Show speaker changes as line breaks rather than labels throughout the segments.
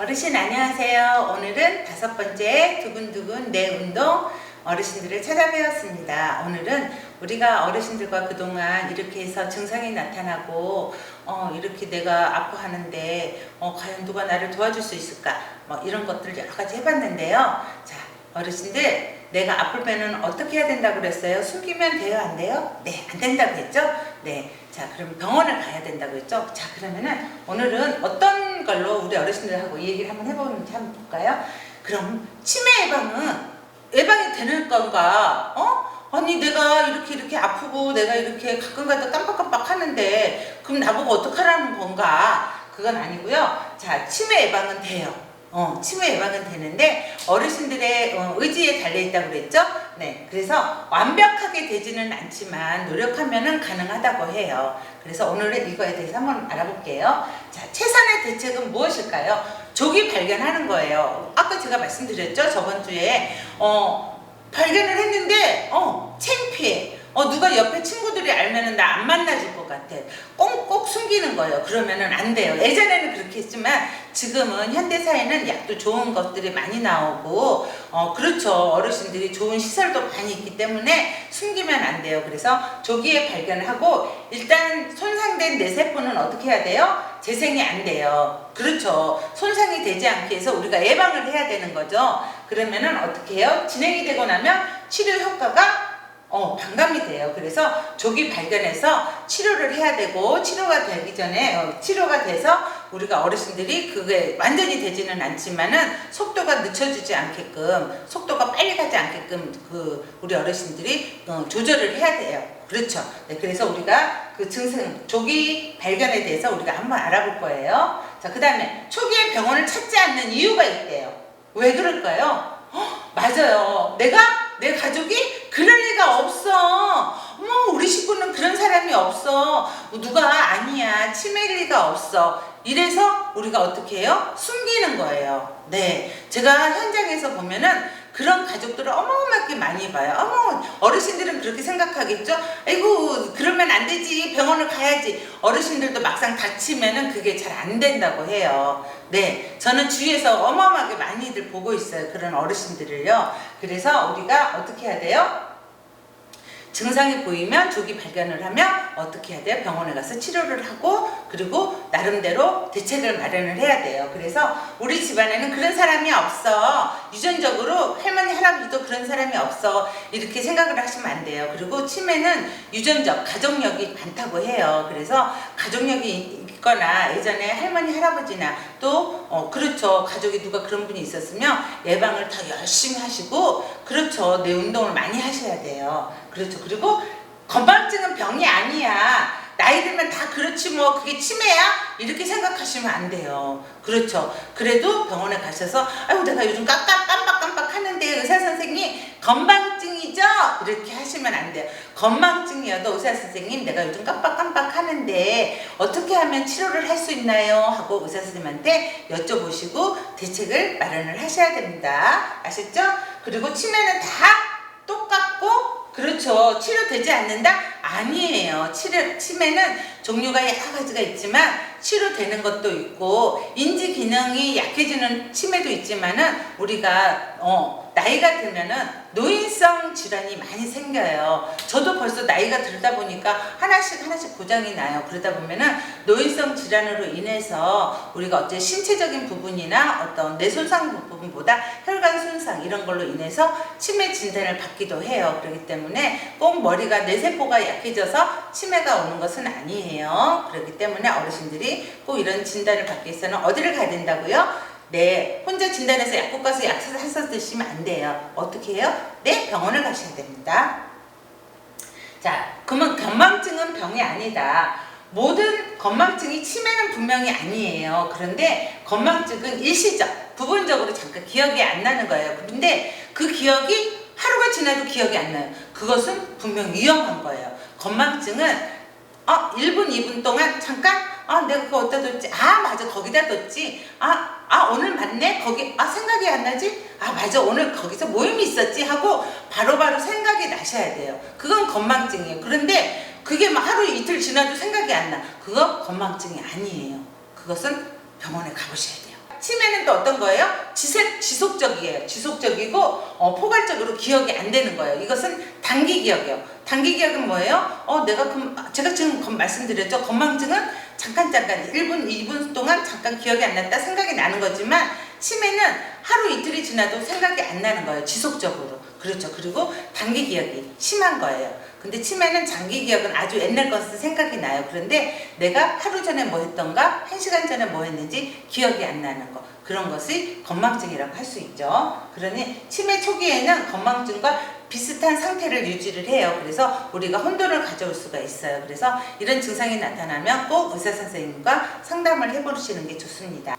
어르신 안녕하세요. 오늘은 다섯 번째 두근두근 내 운동 어르신들을 찾아뵈었습니다. 오늘은 우리가 어르신들과 그동안 이렇게 해서 증상이 나타나고 어, 이렇게 내가 아파하는데 어, 과연 누가 나를 도와줄 수 있을까? 뭐 이런 것들 여러 가지 해봤는데요. 자, 어르신들 내가 아플 때는 어떻게 해야 된다고 그랬어요? 숨기면 돼요? 안 돼요? 네, 안 된다고 했죠? 네. 자, 그럼 병원을 가야 된다고 했죠? 자, 그러면은 오늘은 어떤 걸로 우리 어르신들하고 이 얘기를 한번 해보는지 한번 볼까요? 그럼 치매 예방은 예방이 되는 건가? 어? 아니 내가 이렇게 이렇게 아프고 내가 이렇게 가끔 가다 깜빡깜빡 하는데 그럼 나보고 어떡하라는 건가? 그건 아니고요. 자, 치매 예방은 돼요. 어, 치매 예방은 되는데 어르신들의 어, 의지에 달려 있다고 그랬죠? 네, 그래서 완벽하게 되지는 않지만 노력하면은 가능하다고 해요. 그래서 오늘은 이거에 대해서 한번 알아볼게요. 자, 최선의 대책은 무엇일까요? 조기 발견하는 거예요. 아까 제가 말씀드렸죠? 저번 주에 어, 발견을 했는데 어, 창피해. 어, 누가 옆에 친구들이 알면은 나 안 만나줄 것 같아. 꽁꽁 숨기는 거예요. 그러면은 안 돼요. 예전에는 그렇게 했지만 지금은 현대 사회는 약도 좋은 것들이 많이 나오고, 어, 그렇죠. 어르신들이 좋은 시설도 많이 있기 때문에 숨기면 안 돼요. 그래서 조기에 발견하고, 일단 손상된 뇌 세포는 어떻게 해야 돼요? 재생이 안 돼요. 그렇죠. 손상이 되지 않게 해서 우리가 예방을 해야 되는 거죠. 그러면은 어떻게 해요? 진행이 되고 나면 치료 효과가 어, 반감이 돼요. 그래서 조기 발견해서 치료를 해야 되고, 치료가 되기 전에, 어, 치료가 돼서 우리가 어르신들이 그게 완전히 되지는 않지만은 속도가 늦춰지지 않게끔, 속도가 빨리 가지 않게끔 그 우리 어르신들이 어, 조절을 해야 돼요. 그렇죠. 네, 그래서 우리가 그 증상, 조기 발견에 대해서 우리가 한번 알아볼 거예요. 자, 그 다음에 초기에 병원을 찾지 않는 이유가 있대요. 왜 그럴까요? 헉, 맞아요. 내가 내 가족이 그럴 리가 없어. 어머, 우리 식구는 그런 사람이 없어. 누가 아니야. 치매일 리가 없어. 이래서 우리가 어떻게 해요? 숨기는 거예요. 네. 제가 현장에서 보면은 그런 가족들을 어마어마하게 많이 봐요. 어머, 어르신들은 그렇게 생각하겠죠? 아이고, 그러면 안 되지. 병원을 가야지. 어르신들도 막상 다치면은 그게 잘 안 된다고 해요. 네. 저는 주위에서 어마어마하게 많이들 보고 있어요. 그런 어르신들을요. 그래서 우리가 어떻게 해야 돼요? 증상이 보이면 조기 발견을 하면 어떻게 해야 돼요? 병원에 가서 치료를 하고 그리고 나름대로 대책을 마련을 해야 돼요. 그래서 우리 집안에는 그런 사람이 없어. 유전적으로 할머니 할아버지도 그런 사람이 없어. 이렇게 생각을 하시면 안 돼요. 그리고 치매는 유전적 가족력이 많다고 해요. 그래서 가족력이 있거나 예전에 할머니 할아버지나 또 어, 그렇죠 가족이 누가 그런 분이 있었으면 예방을 더 열심히 하시고 그렇죠 내 운동을 많이 하셔야 돼요 그렇죠. 그리고 건망증은 병이 아니야. 나이 들면 다 그렇지 뭐. 그게 치매야? 이렇게 생각하시면 안 돼요. 그렇죠. 그래도 병원에 가셔서 아유 내가 요즘 깜빡 깜빡 깜빡 하는데 의사 선생님 건망증이죠? 이렇게 하시면 안 돼요. 건망증이어도 의사 선생님 내가 요즘 깜빡깜빡 하는데 어떻게 하면 치료를 할 수 있나요? 하고 의사 선생님한테 여쭤보시고 대책을 마련을 하셔야 됩니다. 아셨죠? 그리고 치매는 다 그렇죠. 치료되지 않는다? 아니에요. 치료, 치매는 종류가 여러 가지가 있지만 치료되는 것도 있고 인지 기능이 약해지는 치매도 있지만은 우리가 어, 나이가 들면은 노인성 질환이 많이 생겨요. 저도 벌써 나이가 들다 보니까 하나씩 하나씩 고장이 나요. 그러다 보면은 노인성 질환으로 인해서 우리가 어째 신체적인 부분이나 어떤 뇌 손상 부분보다 혈관 손상 이런 걸로 인해서 치매 진단을 받기도 해요. 그렇기 때문에 꼭 머리가 뇌세포가 약해져서 치매가 오는 것은 아니에요. 그렇기 때문에 어르신들이 꼭 이런 진단을 받기 위해서는 어디를 가야 된다고요? 네, 혼자 진단해서 약국 가서 약 사서 드시면 안 돼요. 어떻게 해요? 네, 병원을 가셔야 됩니다. 자, 그러면 건망증은 병이 아니다. 모든 건망증이 치매는 분명히 아니에요. 그런데 건망증은 일시적, 부분적으로 잠깐 기억이 안 나는 거예요. 그런데 그 기억이 하루가 지나도 기억이 안 나요. 그것은 분명 위험한 거예요. 건망증은 어, 1분, 2분 동안 잠깐 아, 내가 그거 어디다 뒀지? 아, 맞아. 거기다 뒀지. 아, 아, 오늘 맞네? 거기, 아, 생각이 안 나지? 아, 맞아. 오늘 거기서 모임이 있었지? 하고 바로바로 생각이 나셔야 돼요. 그건 건망증이에요. 그런데 그게 막 하루 이틀 지나도 생각이 안 나. 그거 건망증이 아니에요. 그것은 병원에 가보셔야 돼요. 치매는 또 어떤 거예요? 지속, 지속적이에요. 지속적이고 어, 포괄적으로 기억이 안 되는 거예요. 이것은 단기 기억이에요. 단기 기억은 뭐예요? 어, 내가 그, 제가 지금 건- 말씀드렸죠. 건망증은 잠깐 잠깐 1분, 2분 동안 잠깐 기억이 안 났다 생각이 나는 거지만 치매는 하루 이틀이 지나도 생각이 안 나는 거예요. 지속적으로. 그렇죠. 그리고 단기 기억이 심한 거예요. 근데 치매는 장기 기억은 아주 옛날 것은 생각이 나요. 그런데 내가 하루 전에 뭐 했던가, 한 시간 전에 뭐 했는지 기억이 안 나는 거. 그런 것이 건망증이라고 할 수 있죠. 그러니 치매 초기에는 건망증과 비슷한 상태를 유지를 해요. 그래서 우리가 혼돈을 가져올 수가 있어요. 그래서 이런 증상이 나타나면 꼭 의사 선생님과 상담을 해보시는 게 좋습니다.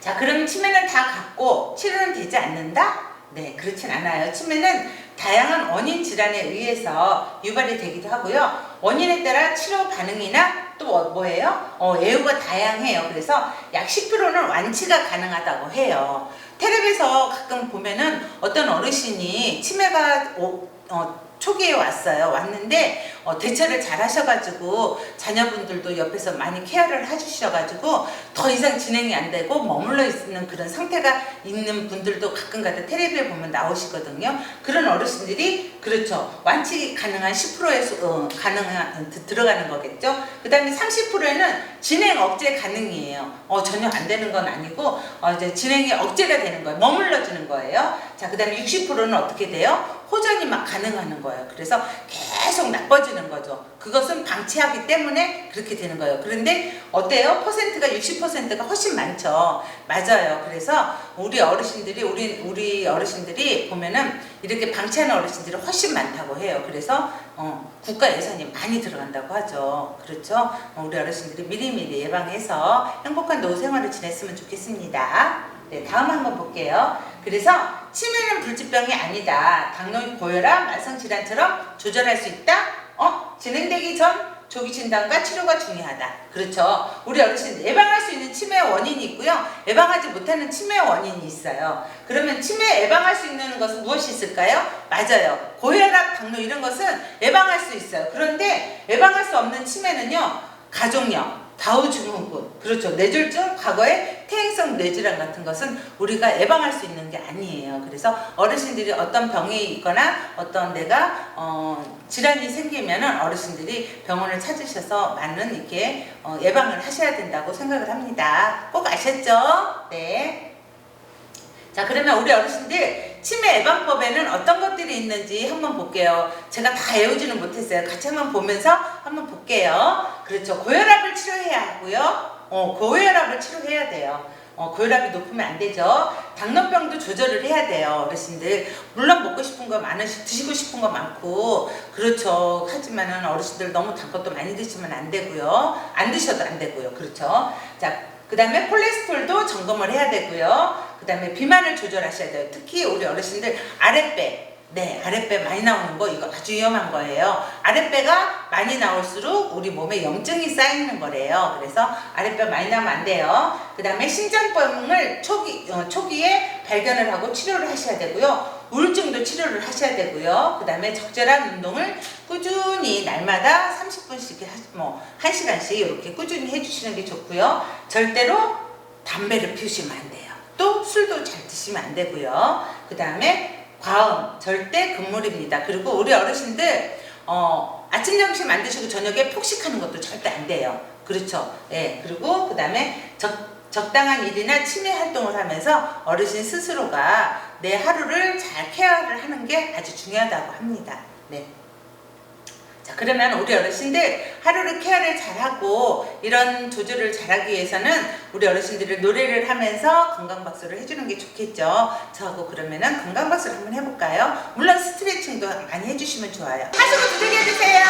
자, 그럼 치매는 다 갖고 치료는 되지 않는다? 네, 그렇진 않아요. 치매는 다양한 원인 질환에 의해서 유발이 되기도 하고요. 원인에 따라 치료 반응이나 또 뭐- 뭐예요? 어, 예후가 다양해요. 그래서 약 10%는 완치가 가능하다고 해요. 텔레비에서 가끔 보면은 어떤 어르신이 치매가 오- 어, 초기에 왔어요. 왔는데 어, 대처를 잘 하셔가지고 자녀분들도 옆에서 많이 케어를 해주셔가지고 더 이상 진행이 안 되고 머물러 있는 그런 상태가 있는 분들도 가끔가다 텔레비에 보면 나오시거든요. 그런 어르신들이 그렇죠. 완치 가능한 10%에 어, 가능한 들어가는 거겠죠. 그다음에 30%에는 진행 억제 가능이에요. 어, 전혀 안 되는 건 아니고 어, 이제 진행이 억제가 되는 거예요. 머물러지는 거예요. 자, 그다음에 60%는 어떻게 돼요? 호전이 막 가능하는 거예요. 그래서 계속 나빠지는 거죠. 그것은 방치하기 때문에 그렇게 되는 거예요. 그런데 어때요? 퍼센트가 60%가 훨씬 많죠. 맞아요. 그래서 우리 어르신들이 우리 우리 어르신들이 보면은 이렇게 방치하는 어르신들이 훨씬 많다고 해요. 그래서 어, 국가 예산이 많이 들어간다고 하죠. 그렇죠? 어, 우리 어르신들이 미리미리 예방해서 행복한 노후 생활을 지냈으면 좋겠습니다. 네, 다음 한번 볼게요. 그래서 치매는 불치병이 아니다. 당뇨, 고혈압, 만성질환처럼 조절할 수 있다. 어? 진행되기 전 조기 진단과 치료가 중요하다. 그렇죠. 우리 어르신 예방할 수 있는 치매 원인이 있고요. 예방하지 못하는 치매 원인이 있어요. 그러면 치매 예방할 수 있는 것은 무엇이 있을까요? 맞아요. 고혈압, 당뇨 이런 것은 예방할 수 있어요. 그런데 예방할 수 없는 치매는요. 가족력, 다우 증후군, 그렇죠. 뇌졸중, 과거에 퇴행성 뇌질환 같은 것은 우리가 예방할 수 있는 게 아니에요. 그래서 어르신들이 어떤 병이 있거나 어떤 내가 어, 질환이 생기면은 어르신들이 병원을 찾으셔서 많은 이렇게 어, 예방을 하셔야 된다고 생각을 합니다. 꼭 아셨죠? 네. 자 그러면 우리 어르신들 치매 예방법에는 어떤 것들이 있는지 한번 볼게요. 제가 다 외우지는 못했어요. 같이 한번 보면서 한번 볼게요. 그렇죠. 고혈압을 치료해야 하고요. 어, 고혈압을 치료해야 돼요. 어, 고혈압이 높으면 안 되죠. 당뇨병도 조절을 해야 돼요. 어르신들. 물론 먹고 싶은 거 많으시, 드시고 싶은 거 많고, 그렇죠. 하지만은 어르신들 너무 단 것도 많이 드시면 안 되고요. 안 드셔도 안 되고요. 그렇죠. 자, 그 다음에 콜레스테롤도 점검을 해야 되고요. 그 다음에 비만을 조절하셔야 돼요. 특히 우리 어르신들 아랫배. 네, 아랫배 많이 나오는 거 이거 아주 위험한 거예요. 아랫배가 많이 나올수록 우리 몸에 염증이 쌓이는 거래요. 그래서 아랫배 많이 나오면 안 돼요. 그 다음에 심장병을 초기, 어, 초기에 발견을 하고 치료를 하셔야 되고요. 우울증도 치료를 하셔야 되고요. 그 다음에 적절한 운동을 꾸준히 날마다 30분씩, 뭐, 1시간씩 이렇게 꾸준히 해주시는 게 좋고요. 절대로 담배를 피우시면 안 돼요. 또 술도 잘 드시면 안 되고요. 그 다음에 과음 절대 금물입니다. 그리고 우리 어르신들 어, 아침 점심 안 드시고 저녁에 폭식하는 것도 절대 안 돼요. 그렇죠. 예. 그리고 그 다음에 적, 적당한 일이나 취미 활동을 하면서 어르신 스스로가 내 하루를 잘 케어를 하는 게 아주 중요하다고 합니다. 네. 자, 그러면 우리 어르신들 하루를 케어를 잘하고 이런 조절을 잘하기 위해서는 우리 어르신들이 노래를 하면서 건강박수를 해주는 게 좋겠죠. 저하고 그러면은 건강박수를 한번 해볼까요? 물론 스트레칭도 많이 해주시면 좋아요. 하수구 두들겨 주세요.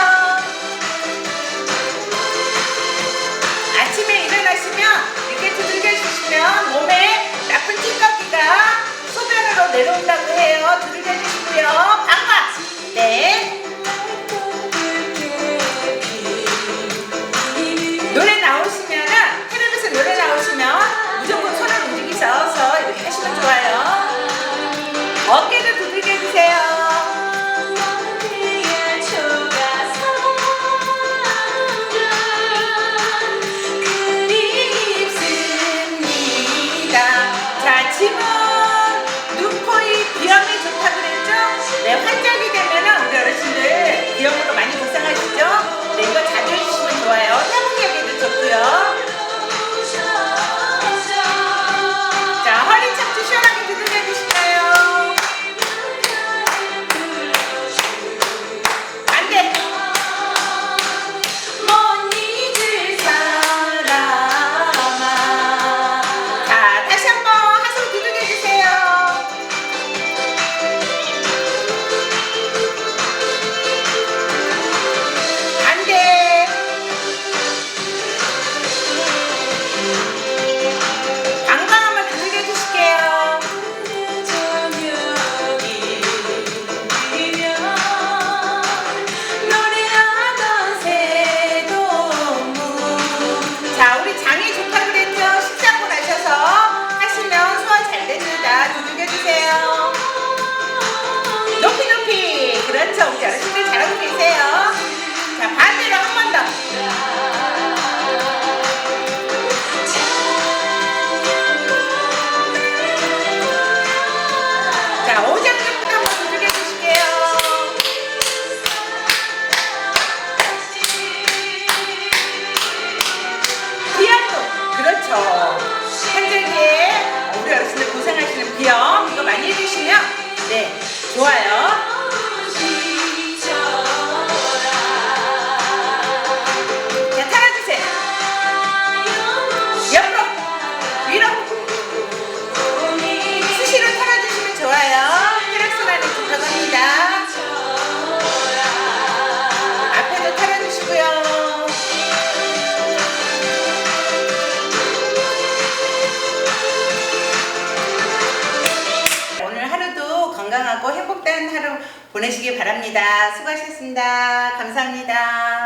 아침에 일어나시면 이렇게 두들겨 주시면 몸에 나쁜 찌꺼기가 소변으로 내려온다고 해요. 두들겨 주시고요. 바랍니다. 수고하셨습니다. 감사합니다.